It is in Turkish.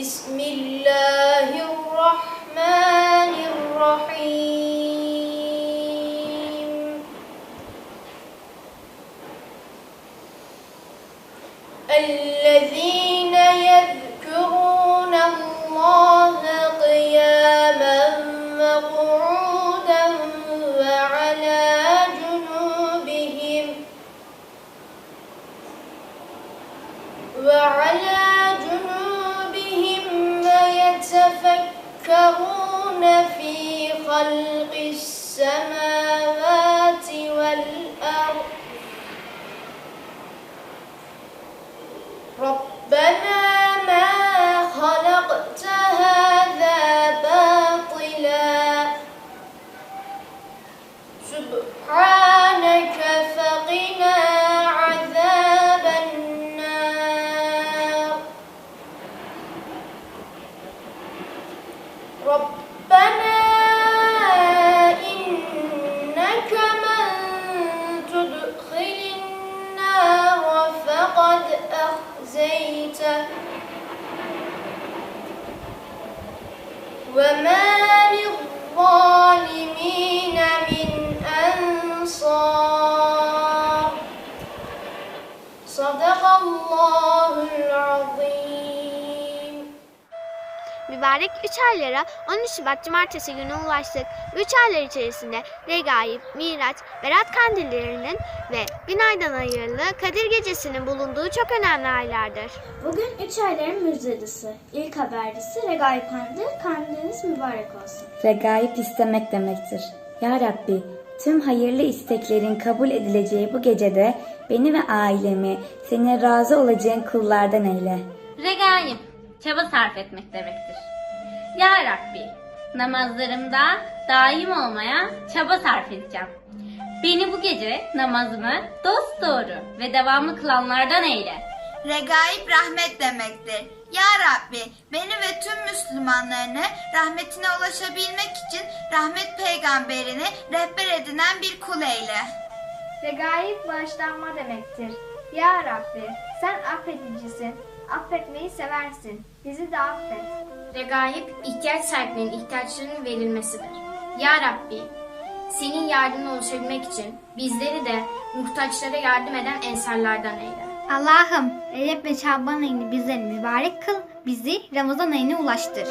بسم الله الرحمن الرحيم. الذين يذكرون الله قياما وقعودا وعلى جنوبهم وعلى خلق السماوات والأرض. ربنا ما خلقت هذا باطلا. سبحانك فقنا فقد أخزيته وما للظالمين من أنصار. صدق الله Mübarek 3 aylara 13 Şubat Cumartesi günü ulaştık. 3 aylar içerisinde Regaib, Miraç, Berat kandillerinin ve Günaydan hayırlı Kadir Gecesi'nin bulunduğu çok önemli aylardır. Bugün üç ayların müjdecisi, ilk habercisi Regaip Kandil, kandiliniz mübarek olsun. Regaip istemek demektir. Ya Rabbi, tüm hayırlı isteklerin kabul edileceği bu gecede beni ve ailemi senin razı olacağın kullardan eyle. Regaib, çaba sarf etmek demektir. Ya Rabbi, namazlarımda daim olmaya çaba sarf edeceğim. Beni bu gece namazımı dosdoğru ve devamlı kılanlardan eyle. Regaib rahmet demektir. Ya Rabbi beni ve tüm Müslümanlarını rahmetine ulaşabilmek için rahmet peygamberini rehber edinen bir kul eyle. Regaib bağışlanma demektir. Ya Rabbi sen affedicisin, affetmeyi seversin. Bizi de affet. Regaib ihtiyaç sahiplerinin ihtiyaçlarının verilmesidir. Ya Rabbi, senin yardımına ulaşabilmek için bizleri de muhtaçlara yardım eden ensarlardan eyle. Allah'ım Recep ve Şaban ayını bizleri mübarek kıl, bizi Ramazan ayına ulaştır.